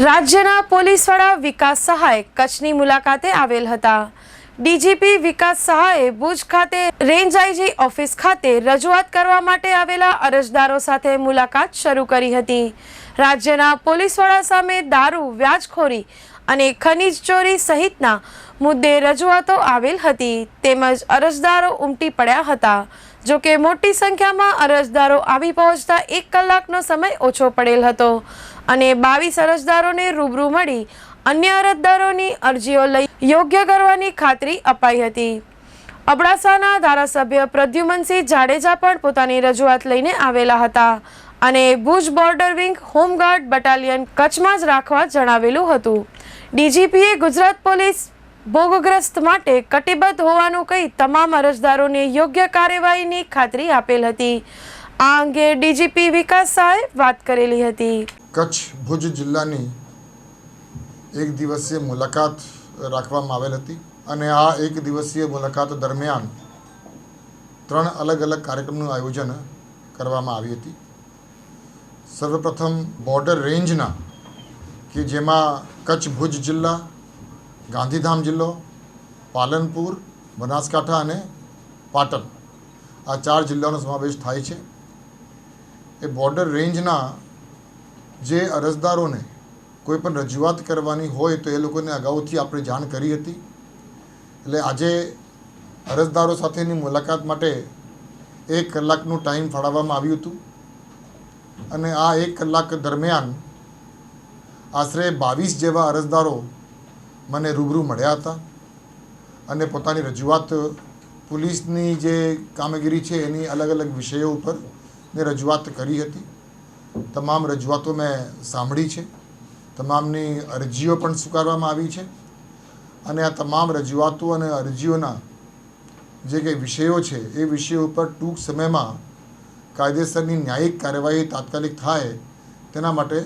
રાજ્યના પોલીસ વડા વિકાસ સહાય કચ્છની મુલાકાતે આવેલ હતા. ડીજીપી વિકાસ સહાયે ભુજ ખાતે રેન્જ આઈજી ઓફિસ ખાતે રજૂઆત કરવા માટે આવેલા અરજદારો સાથે મુલાકાત શરૂ કરી હતી. રાજ્યના પોલીસ વડા સામે દારૂ, વ્યાજખોરી અને ખનીજ ચોરી સહિતના મુદ્દે રજૂઆતો આવેલ હતી. તેમજ અરજદારો ઉમટી પડ્યા હતા. જો કે મોટી સંખ્યામાં અરજદારો આવી પહોંચતા એક કલાકનો સમય ઓછો પડેલ હતો. અને બાવીસ અરજદારોને રૂબરૂ મળી અન્ય અરજદારોની અરજીઓ લઈ યોગ્ય કરવાની ખાતરી અપાઈ હતી. અબડાસાના ધારાસભ્ય પ્રદ્યુમનસિંહ જાડેજા પણ પોતાની રજૂઆત લઈને આવેલા હતા અને Bhuj border wing home guard battalion કચ્છમાં જ રાખવા જણાવેલું હતું. ડીજીપીએ ગુજરાત પોલીસ ભોગગ્રસ્ત માટે કટિબદ્ધ હોવાનું કહી તમામ અરજદારોને યોગ્ય કાર્યવાહીની ખાતરી આપેલ હતી. આ અંગે ડીજીપી વિકાસ સહાય વાત કરેલી હતી. કચ્છ ભુજ જિલ્લાની એક દિવસીય મુલાકાત રાખવામાં આવેલ હતી અને આ એક દિવસીય મુલાકાત દરમિયાન ત્રણ અલગ અલગ કાર્યક્રમનું આયોજન કરવામાં આવી હતી. સર્વપ્રથમ બોર્ડર રેન્જના કે જેમાં કચ્છ ભુજ જિલ્લા, ગાંધીધામ જિલ્લો, પાલનપુર, બનાસકાંઠા અને પાટણ આ ચાર જિલ્લાનો સમાવેશ થાય છે. એ બોર્ડર રેન્જના જે અરજદારોને કોઈ પણ રજૂઆત કરવાની હોય તો એ લોકોને અગાઉથી આપણે જાણ કરી હતી. એટલે આજે અરજદારો સાથેની મુલાકાત માટે એક કલાકનું ટાઈમ ફાળવવામાં આવ્યું હતું. અને આ એક કલાક દરમિયાન આશરે બાવીસ જેવા અરજદારો મને રૂબરૂ મળ્યા હતા અને પોતાની રજૂઆત પોલીસની જે કામગીરી છે એની અલગ અલગ વિષયો ઉપર ને રજૂઆત કરી હતી. તમામ રજૂઆતો મેં સાંભળી છે. તમામની અરજીઓ પણ સ્વીકારવામાં આવી છે. અને આ તમામ રજૂઆતો અને અરજીઓના જે કંઈ વિષયો છે, એ વિષયો ઉપર ટૂંક સમયમાં કાયદેસરની ન્યાયિક કાર્યવાહી તાત્કાલિક થાય તેના માટે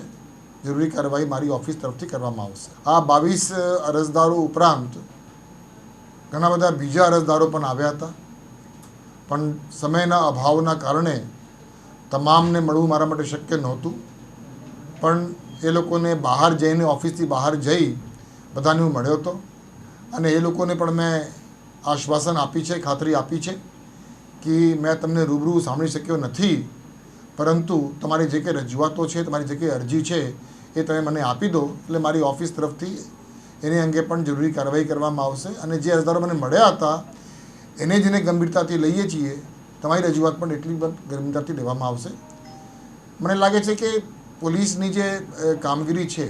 જરૂરી કાર્યવાહી મારી ઓફિસ તરફથી કરવામાં આવશે. આ બાવીસ અરજદારો ઉપરાંત ઘણા બધા બીજા અરજદારો પણ આવ્યા હતા. પણ સમયના અભાવના કારણે તમામને મળવું મારા માટે શક્ય નહોતું. પણ એ લોકોને બહાર જઈને, ઓફિસથી બહાર જઈ બધાને હું મળ્યો હતો અને એ લોકોને પણ મેં આશ્વાસન આપી છે, ખાતરી આપી છે કે મેં તમને રૂબરૂ સાંભળી શક્યો નથી. પરંતુ તમારી જે કંઈ રજૂઆતો છે, તમારી જે કંઈ અરજી છે, એ તમે મને આપી દો. એટલે મારી ઓફિસ તરફથી એની અંગે પણ જરૂરી કાર્યવાહી કરવામાં આવશે. અને જે અરજદારો મને મળ્યા હતા, એને જેને ગંભીરતાથી લઈએ છીએ. તમારી રજૂઆત પણ એટલી ગંભીરતાથી લેવામાં આવશે. મને લાગે છે કે પોલીસની જે કામગીરી છે,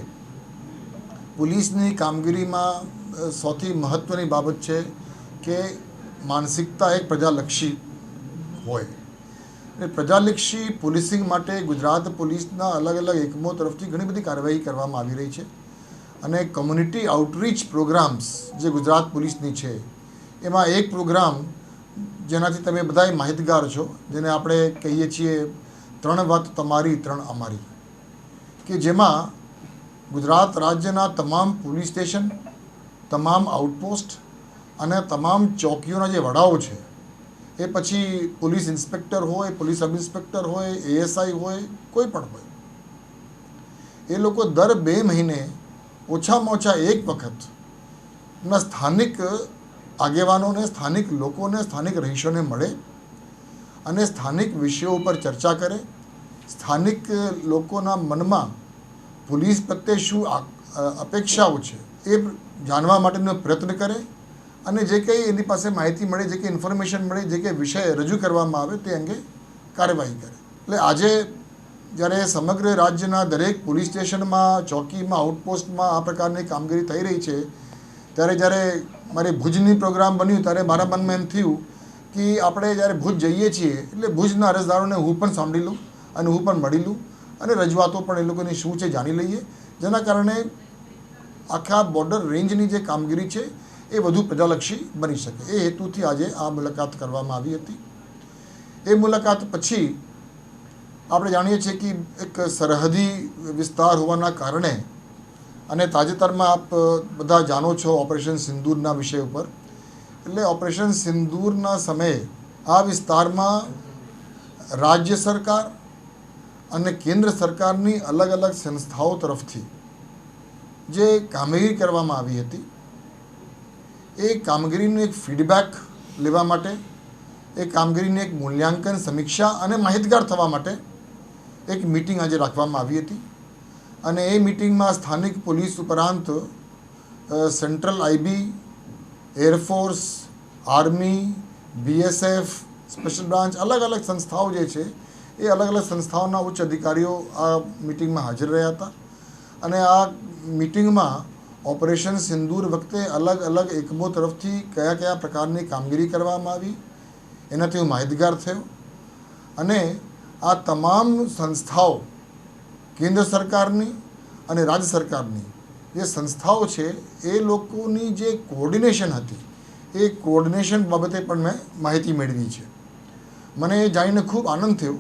પોલીસની કામગીરીમાં સૌથી મહત્ત્વની બાબત છે કે માનસિકતા એક પ્રજાલક્ષી હોય. અને પ્રજાલક્ષી પોલીસિંગ માટે ગુજરાત પોલીસના અલગ અલગ એકમો તરફથી ઘણી બધી કાર્યવાહી કરવામાં આવી રહી છે. અને કમ્યુનિટી આઉટરીચ પ્રોગ્રામ્સ જે ગુજરાત પોલીસની છે, એમાં એક પ્રોગ્રામ જેનાથી તમે બધાય માહિતગાર છો, જેને આપણે કહીએ છીએ ત્રણ વાત તમારી, ત્રણ અમારી. કે જેમાં ગુજરાત રાજ્યના તમામ પોલીસ સ્ટેશન, તમામ આઉટપોસ્ટ અને તમામ ચોકીઓના જે વડાઓ છે, એ પછી પોલીસ ઇન્સ્પેક્ટર હોય, પોલીસ સબ ઇન્સ્પેક્ટર હોય, એએસઆઈ હોય, કોઈ પણ હોય. એ લોકો દર બે મહિને ઓછામાં ઓછા એક વખત ના સ્થાનિક આગેવાનોને, સ્થાનિક લોકોને, સ્થાનિક રહીશોને મળે અને સ્થાનિક વિષયો ઉપર ચર્ચા કરે. સ્થાનિક લોકોના મનમાં પોલીસ પ્રત્યે શું અપેક્ષાઓ છે એ જાણવા માટેનો પ્રયત્ન કરે અને જે કંઈ એની પાસે માહિતી મળે, જે કંઈ ઇન્ફોર્મેશન મળે, જે કંઈ વિષય રજૂ કરવામાં આવે તે અંગે કાર્યવાહી કરે. એટલે આજે જ્યારે સમગ્ર રાજ્યના દરેક પોલીસ સ્ટેશનમાં, ચોકીમાં, આઉટપોસ્ટમાં આ પ્રકારની કામગીરી થઈ રહી છે ત્યારે જ્યારે મારી ભુજની પ્રોગ્રામ બન્યું ત્યારે મારા મનમાં એમ થયું કે આપણે જ્યારે ભુજ જઈએ છીએ, એટલે ભુજના અરજદારોને હું પણ સાંભળી લઉં અને હું પણ મળી લઉં અને રજૂઆતો પણ એ લોકોની શું છે જાણી લઈએ. જેના કારણે આખા બોર્ડર રેન્જની જે કામગીરી છે એ વધુ પ્રજાલક્ષી બની શકે. એ હેતુથી આજે આ મુલાકાત કરવામાં આવી હતી. એ મુલાકાત પછી આપણે જાણીએ છીએ કે એક સરહદી વિસ્તાર હોવાના કારણે અને તાજેતરમાં આપ બધા જાણો છો ઓપરેશન સિંદૂરના વિષય ઉપર. એટલે ઓપરેશન સિંદૂરના સમયે આ વિસ્તારમાં રાજ્ય સરકાર અને કેન્દ્ર સરકારની અલગ અલગ સંસ્થાઓ તરફથી જે કામગીરી કરવામાં આવી હતી, એ કામગીરીનું એક ફીડબેક લેવા માટે, એ કામગીરીની એક મૂલ્યાંકન સમીક્ષા અને માહિતગાર થવા માટે એક મિટિંગ આજે રાખવામાં આવી હતી. અને એ મિટિંગમાં સ્થાનિક પોલીસ ઉપરાંત central IB air force army, BSF, special branch અલગ અલગ સંસ્થાઓ જે છે, એ અલગ અલગ સંસ્થાઓના ઉચ્ચ અધિકારીઓ આ મિટિંગમાં હાજર રહ્યા હતા. અને આ મિટિંગમાં ઓપરેશન સિંદૂર વખતે અલગ અલગ એકમો તરફથી કયા કયા પ્રકારની કામગીરી કરવામાં આવી, એનાથી હું માહિતગાર થયો. અને આ તમામ સંસ્થાઓ કેન્દ્ર સરકારની અને રાજ્ય સરકારની જે સંસ્થાઓ છે, એ લોકોની જે કોર્ડિનેશન હતી, એ કોર્ડિનેશન બાબતે પણ મેં માહિતી મેળવી છે. મને એ જાણીને ખૂબ આનંદ થયો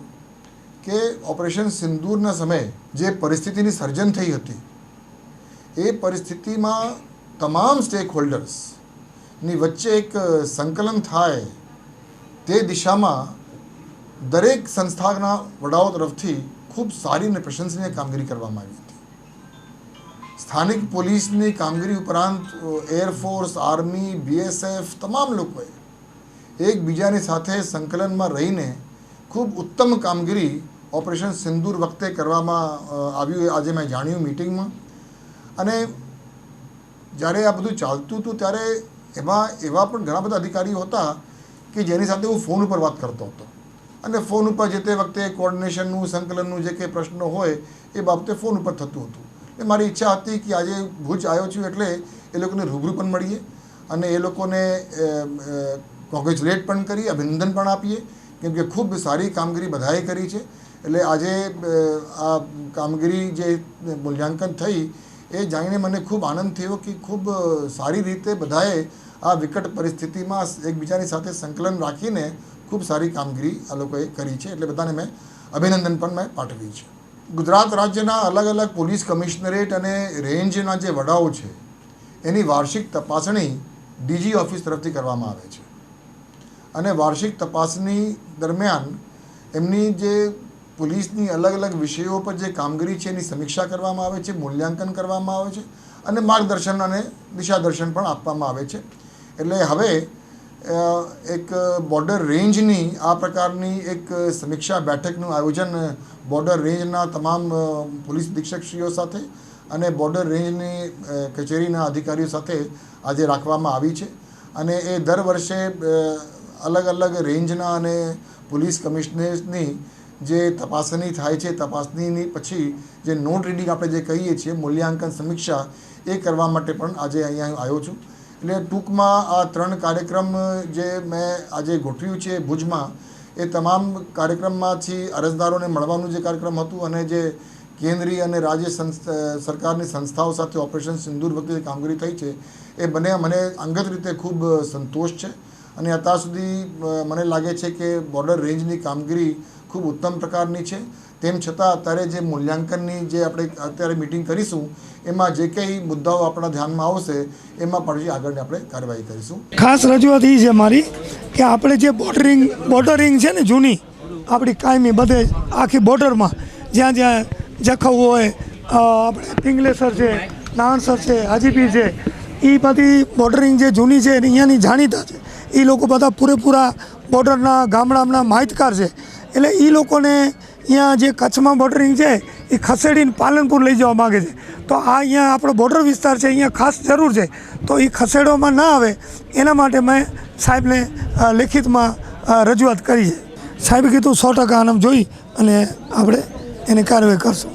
કે ઓપરેશન સિંદૂરના સમયે જે પરિસ્થિતિની સર્જન થઈ હતી, એ પરિસ્થિતિમાં તમામ સ્ટેક હોલ્ડર્સની વચ્ચે એક સંકલન થાય તે દિશામાં દરેક સંસ્થાના વડાઓ તરફથી ખૂબ સારી અને પ્રશંસનીય કામગીરી કરવામાં આવી હતી. સ્થાનિક પોલીસની કામગીરી ઉપરાંત એરફોર્સ આર્મી બીએસએફ તમામ લોકોએ એકબીજાની સાથે સંકલનમાં રહીને ખૂબ ઉત્તમ કામગીરી ઓપરેશન સિંદૂર વખતે કરવામાં આવ્યું આજે મેં જાણ્યું મિટિંગમાં. અને જ્યારે આ બધું ચાલતું હતું ત્યારે એમાં એવા પણ ઘણા બધા અધિકારીઓ હતા કે જેની સાથે હું ફોન ઉપર વાત કરતો હતો. અને ફોન ઉપર જે તે વખતે કોર્ડિનેશનનું સંકલનનું જે કંઈ પ્રશ્નો હોય, એ બાબતે ફોન ઉપર થતું હતું. એટલે મારી ઈચ્છા હતી કે આજે ભુજ આવ્યો છું એટલે એ લોકોને રૂબરૂ પણ મળીએ અને એ લોકોને કોંગ્રેચ્યુલેટ પણ કરી, અભિનંદન પણ આપીએ, કેમ કે ખૂબ સારી કામગીરી બધાએ કરી છે. એટલે આજે આ કામગીરી જે મૂલ્યાંકન થઈ, એ જાણીને મને ખૂબ આનંદ થયો કે ખૂબ સારી રીતે બધાએ આ વિકટ પરિસ્થિતિમાં એકબીજાની સાથે સંકલન રાખીને ખૂબ સારી કામગીરી આ લોકોએ કરી છે એટલે બધાને મેં અભિનંદન પણ મેં પાઠવી છે. ગુજરાત રાજ્યના અલગ અલગ પોલીસ કમિશનરેટ અને રેન્જના જે વડાઓ છે, એની વાર્ષિક તપાસણી ડીજી ઓફિસ તરફથી કરવામાં આવે છે. અને વાર્ષિક તપાસણી દરમિયાન એમની જે પોલીસની અલગ અલગ વિષયો પર જે કામગીરી છે એની સમીક્ષા કરવામાં આવે છે, મૂલ્યાંકન કરવામાં આવે છે અને માર્ગદર્શન અને દિશાદર્શન પણ આપવામાં આવે છે. એટલે હવે એક બોર્ડર રેન્જની આ પ્રકારની એક સમીક્ષા બેઠકનું આયોજન બોર્ડર રેન્જના તમામ પોલીસ અધિક્ષકશ્રીઓ સાથે અને બોર્ડર રેન્જની કચેરીના અધિકારીઓ સાથે આજે રાખવામાં આવી છે. અને એ દર વર્ષે અલગ અલગ રેન્જના અને પોલીસ કમિશનર્સની જે તપાસણી થાય છે, તપાસણીની પછી જે નોટ રીડિંગ આપણે જે કહીએ છીએ, મૂલ્યાંકન સમીક્ષા, એ કરવા માટે પણ આજે અહીંયા આવ્યો છું. એટલે ટૂંકમાં આ ત્રણ કાર્યક્રમ જે મેં આજે ગોઠવ્યું છે ભુજમાં, એ તમામ કાર્યક્રમમાંથી અરજદારોને મળવાનું જે કાર્યક્રમ હતું અને જે કેન્દ્રીય અને રાજ્ય સરકારની સંસ્થાઓ સાથે ઓપરેશન સિંદૂર વખતે કામગીરી થઈ છે, એ બંને મને અંગત રીતે ખૂબ સંતોષ છે. અને અત્યાર સુધી મને લાગે છે કે બોર્ડર રેન્જની કામગીરી ખૂબ ઉત્તમ પ્રકારની છે. તેમ છતાં અત્યારે જે મૂલ્યાંકનની જે આપણે અત્યારે મિટિંગ કરીશું, એમાં જે કંઈ મુદ્દાઓ આપણા ધ્યાનમાં આવશે, એમાં પછી આગળની આપણે કાર્યવાહી કરીશું. ખાસ રજૂઆત એ છે મારી કે આપણે જે બોર્ડરિંગ બોર્ડરિંગ છે ને જૂની, આપણી કાયમી બધે આખી બોર્ડરમાં જ્યાં જ્યાં જખૌ હોય આપણે પિંગલેસર છે, નાણસર છે, હાજીપીર છે એ બધી બોર્ડરિંગ જે જૂની છે અહીંયાની જાણીતા છે. એ લોકો બધા પૂરેપૂરા બોર્ડરના ગામડાના માહિતગાર છે. એટલે એ લોકોને અહીંયા જે કચ્છમાં બોર્ડરિંગ છે, એ ખસેડીને પાલનપુર લઈ જવા માગે છે. તો આ અહીંયા આપણો બોર્ડર વિસ્તાર છે, અહીંયા ખાસ જરૂર છે. તો એ ખસેડવામાં ના આવે, એના માટે મેં સાહેબને લેખિતમાં રજૂઆત કરી છે. સાહેબે કીધું સો ટકા આનામ જોઈ અને આપણે એની કાર્યવાહી કરશું.